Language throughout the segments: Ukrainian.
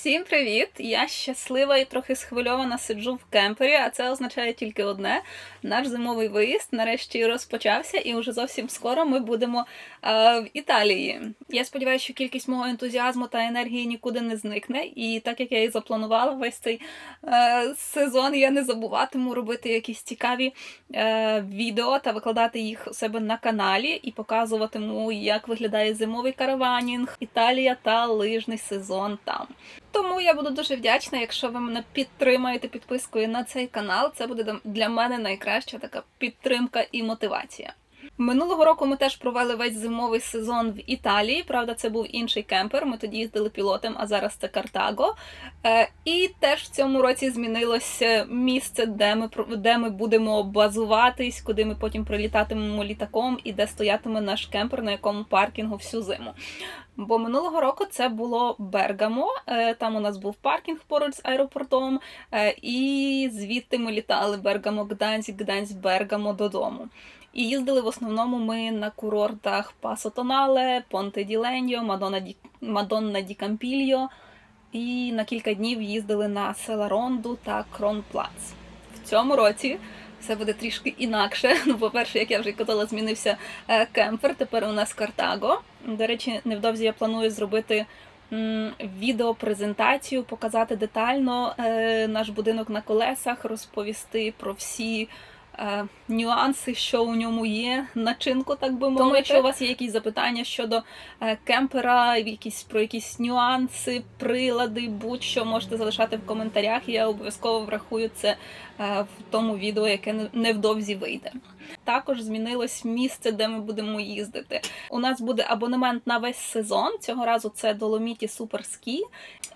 Всім привіт! Я щаслива і трохи схвильована сиджу в кемпері, а це означає тільки одне: наш зимовий виїзд нарешті розпочався, і вже зовсім скоро ми будемо е, в Італії. Я сподіваюся, що кількість мого ентузіазму та енергії нікуди не зникне. І так як я і запланувала весь цей е, сезон, я не забуватиму робити якісь цікаві е, відео та викладати їх у себе на каналі і показуватиму, як виглядає зимовий караванінг, Італія та лижний сезон там. Тому я буду дуже вдячна, якщо ви мене підтримаєте підпискою на цей канал. Це буде для мене найкраща така підтримка і мотивація. Минулого року ми теж провели весь зимовий сезон в Італії. Правда, це був інший кемпер. Ми тоді їздили пілотом, а зараз це Картаго. Е, і теж в цьому році змінилося місце, де ми де ми будемо базуватись, куди ми потім прилітатимемо літаком, і де стоятиме наш кемпер, на якому паркінгу всю зиму. Бо минулого року це було Бергамо. е, Там у нас був паркінг поруч з аеропортом, е, і звідти ми літали Бергамо, Гданськ, Гданськ, Бергамо додому. І їздили в основному ми на курортах Пасо Тонале, Понте ді Леньо, Мадонна ді, Мадонна ді Кампільо. І на кілька днів їздили на Селаронду та Кронплац. В цьому році все буде трішки інакше. Ну, по-перше, як я вже казала, змінився е, кемпер. Тепер у нас Картаго. До речі, невдовзі я планую зробити відеопрезентацію, показати детально е, наш будинок на колесах, розповісти про всі. Е, Нюанси, що у ньому є, начинку, так би мовити. Тому, якщо у вас є якісь запитання щодо е, кемпера, якісь про якісь нюанси, прилади, будь-що можете залишати в коментарях. Я обов'язково врахую це е, в тому відео, яке не- невдовзі вийде. Також змінилось місце, де ми будемо їздити. У нас буде абонемент на весь сезон. Цього разу це Доломіті Суперскі.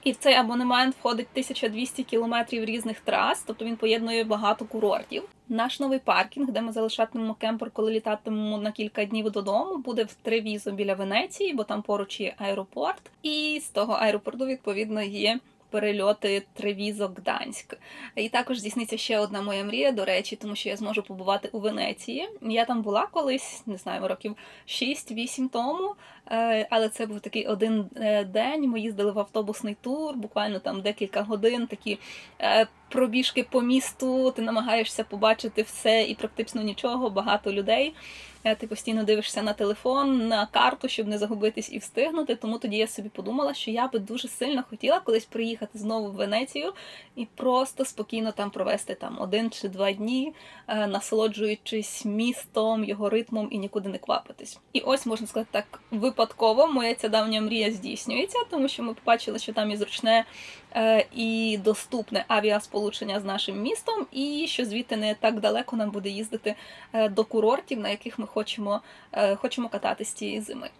І в цей абонемент входить 1200 кілометрів різних трас, тобто він поєднує багато курортів. Наш новий паркінг, де ми залишатимемо кемпер, коли літатимемо на кілька днів додому, буде в Тревізо біля Венеції, бо там поруч є аеропорт. І з того аеропорту, відповідно, є перельоти Тревізо Гданськ. І також здійсниться ще одна моя мрія, до речі, тому що я зможу побувати у Венеції. Я там була колись, не знаю, років 6-8 тому. Е, Але це був такий один е, день. Ми їздили в автобусний тур, буквально там декілька годин, такі е, пробіжки по місту. Ти намагаєшся побачити все і практично нічого, багато людей. Е, Ти постійно дивишся на телефон, на карту, щоб не загубитись і встигнути. Тому тоді я собі подумала, що я би дуже сильно хотіла колись приїхати знову в Венецію і просто спокійно там провести там один чи два дні, е, насолоджуючись містом, його ритмом і нікуди не квапитись. І ось можна сказати так, випадково моя ця давня мрія здійснюється, тому що ми побачили, що там і зручне і доступне авіасполучення з нашим містом, і що звідти не так далеко нам буде їздити е, до курортів, на яких ми хочемо, е, хочемо кататись цієї зими.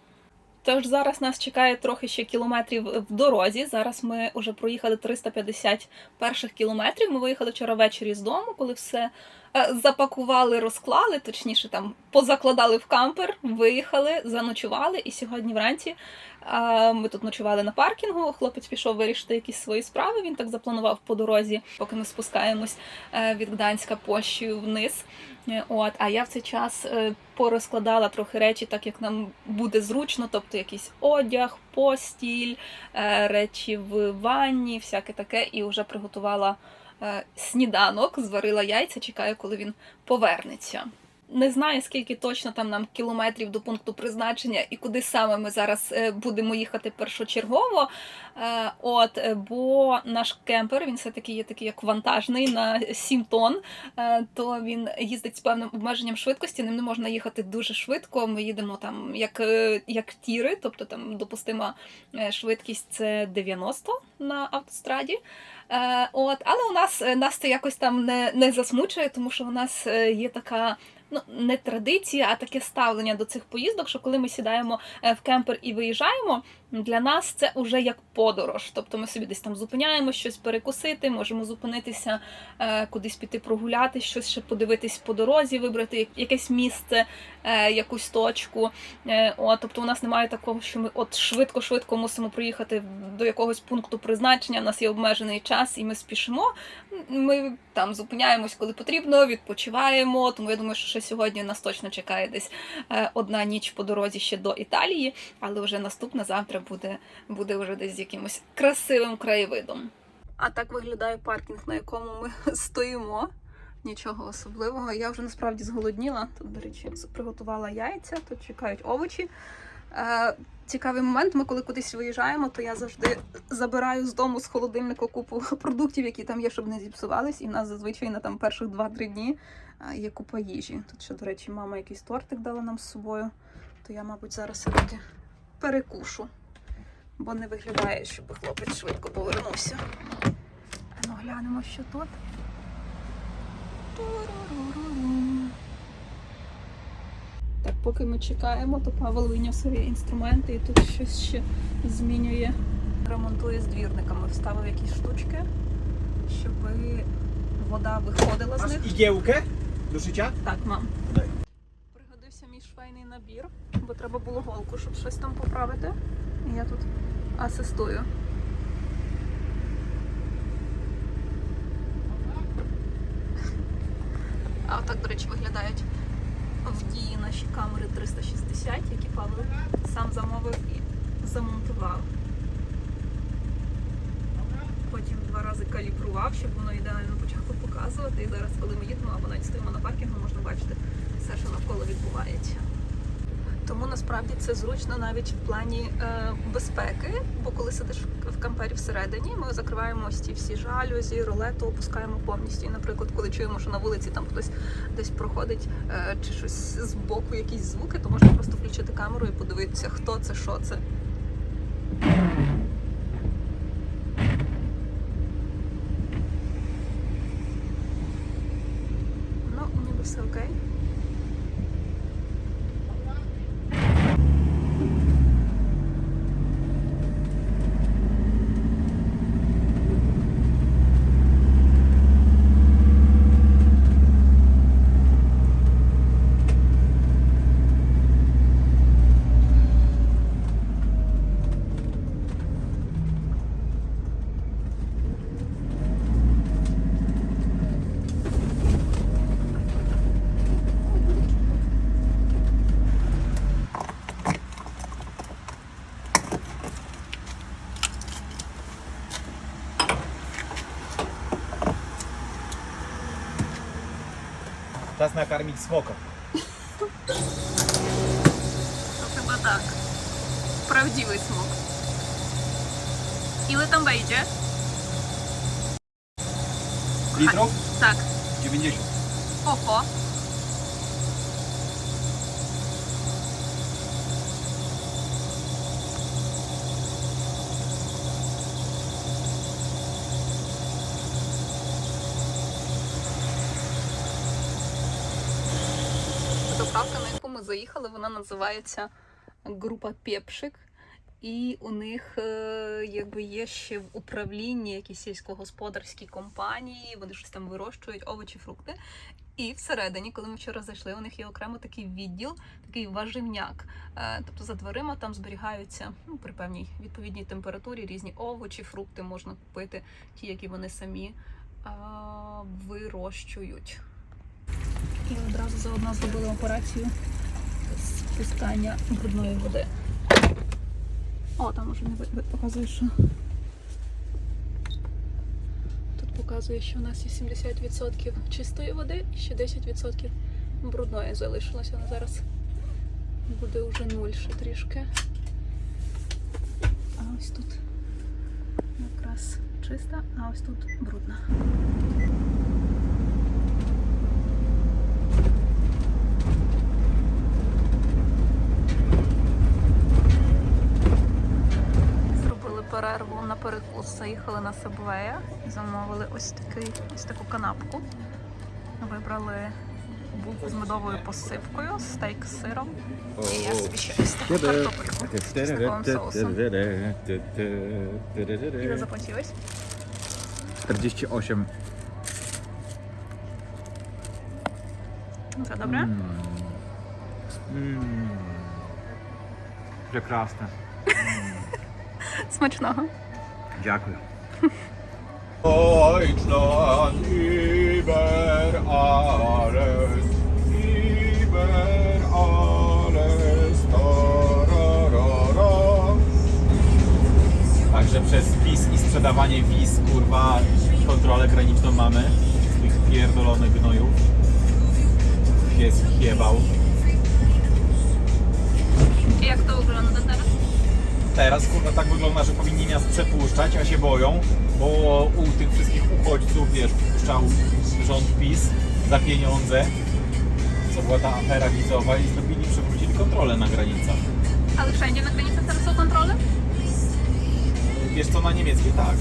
Тож зараз нас чекає трохи ще кілометрів в дорозі. Зараз ми вже проїхали 350 перших кілометрів. Ми виїхали вчора ввечері з дому, коли все е, запакували, розклали, точніше там позакладали в кампер, виїхали, заночували. І сьогодні вранці е, ми тут ночували на паркінгу. Хлопець пішов вирішити якісь свої справи. Він так запланував по дорозі, поки ми спускаємось е, від Гданська Польщею вниз. Е, От, а я в цей час е, порозкладала трохи речі, так як нам буде зручно, тобто якийсь одяг, постіль, е, речі в ванні, всяке таке, і вже приготувала е, сніданок, зварила яйця, чекаю, коли він повернеться. Не знаю, скільки точно там нам кілометрів до пункту призначення і куди саме ми зараз е, будемо їхати першочергово. Е, От, е, бо наш кемпер він все-таки є такий як вантажний на 7 тонн, е, то він їздить з певним обмеженням швидкості. Ним не можна їхати дуже швидко. Ми їдемо там як, е, як тіри, тобто там допустима е, швидкість це 90 на автостраді. Е, От, але у нас е, нас це якось там не, не засмучує, тому що у нас е, є така. Ну, не традиція, а таке ставлення до цих поїздок, що коли ми сідаємо в кемпер і виїжджаємо, для нас це вже як подорож. Тобто ми собі десь там зупиняємо щось перекусити, можемо зупинитися, е, кудись піти прогуляти, щось ще подивитись по дорозі, вибрати якесь місце, е, якусь точку. Е, От, тобто у нас немає такого, що ми от швидко-швидко мусимо приїхати до якогось пункту призначення. У нас є обмежений час, і ми спішимо. Ми там зупиняємось, коли потрібно, відпочиваємо. Тому я думаю, що ще сьогодні нас точно чекає десь одна ніч по дорозі ще до Італії, але вже наступна завтра буде, буде вже десь з якимось красивим краєвидом. А так виглядає паркінг, на якому ми стоїмо. Нічого особливого. Я вже насправді зголодніла. Тут, до речі, приготувала яйця, тут чекають овочі. Е, цікавий момент. Ми коли кудись виїжджаємо, то я завжди забираю з дому з холодильника купу продуктів, які там є, щоб не зіпсувались. І в нас зазвичай на там перших 2-3 дні е, є купа їжі. Тут ще, до речі, мама якийсь тортик дала нам з собою. То я, мабуть, зараз все-таки перекушу, бо не виглядає, щоб хлопець швидко повернувся. Ну, глянемо, що тут. Так, поки ми чекаємо, то Павел вийняв свої інструменти і тут щось ще змінює. Ремонтує з двірниками, вставив якісь штучки, щоб вода виходила з них. igiełkę do szycia? Так, мам. Пригодився мій швейний набір, бо треба було голку, щоб щось там поправити. Я тут асистую. А отак, до речі, виглядають в дії наші камери 360, які Павло сам замовив і замонтував. Потім два рази калібрував, щоб воно ідеально почало показувати. І зараз, коли ми їдемо або навіть стоїмо на паркінгу, можна бачити все, що навколо відбувається. Тому насправді це зручно навіть в плані е, безпеки, бо коли сидиш в- кампері всередині, ми закриваємо ось ці всі жалюзі, ролету опускаємо повністю. І, наприклад, коли чуємо, що на вулиці там хтось десь проходить е, чи щось з боку, якісь звуки, то можна просто включити камеру і подивитися, хто це, що це. Ну, ніби все окей. Czas nakarmić smoka. То chyba tak. Prawdziwy smok. Ile tam wejdzie? Litrów? Tak. 90. Oho. Заправка, на яку ми заїхали, вона називається група Пепшик. І у них е, якби є ще в управлінні якісь сільськогосподарські компанії, вони щось там вирощують овочі, фрукти. І всередині, коли ми вчора зайшли, у них є окремо такий відділ, такий важивняк. Е, Тобто за дверима там зберігаються ну, при певній відповідній температурі різні овочі, фрукти можна купити, ті, які вони самі е, вирощують. І одразу заодно зробили операцію спускання брудної води. О, там уже не показує, що. Тут показує, що у нас є 70% чистої води і ще 10% брудної залишилося. Але зараз буде вже нуль ще трішки. А ось тут якраз чиста, а ось тут брудна. Зробили перерву заїхали на Сабвея, замовили ось такий, ось таку канапку. Вибрали булку з медовою посипкою, стейк з сиром. І я собі ще ось таку картопельку з чесниковим соусом. Ile zapłaciłeś? 48. No to dobre? Mm. Прекрасно. Smacznego. Дякую. Deutschland über alles, über alles, tararara. wydawanie wiz, kurwa, kontrolę graniczną mamy. Z tych pierdolonych gnojów. Pies ich jebał. I jak to wygląda teraz? Teraz kurwa tak wygląda, że powinni nas przepuszczać, a się boją, bo u tych wszystkich uchodźców, wiesz, wpuszczał rząd PiS za pieniądze, co była ta afera wizowa i zrobili, przywrócili kontrolę na granicach. Ale wszędzie na granicach teraz są kontrole? Wiesz co, na niemieckiej tak.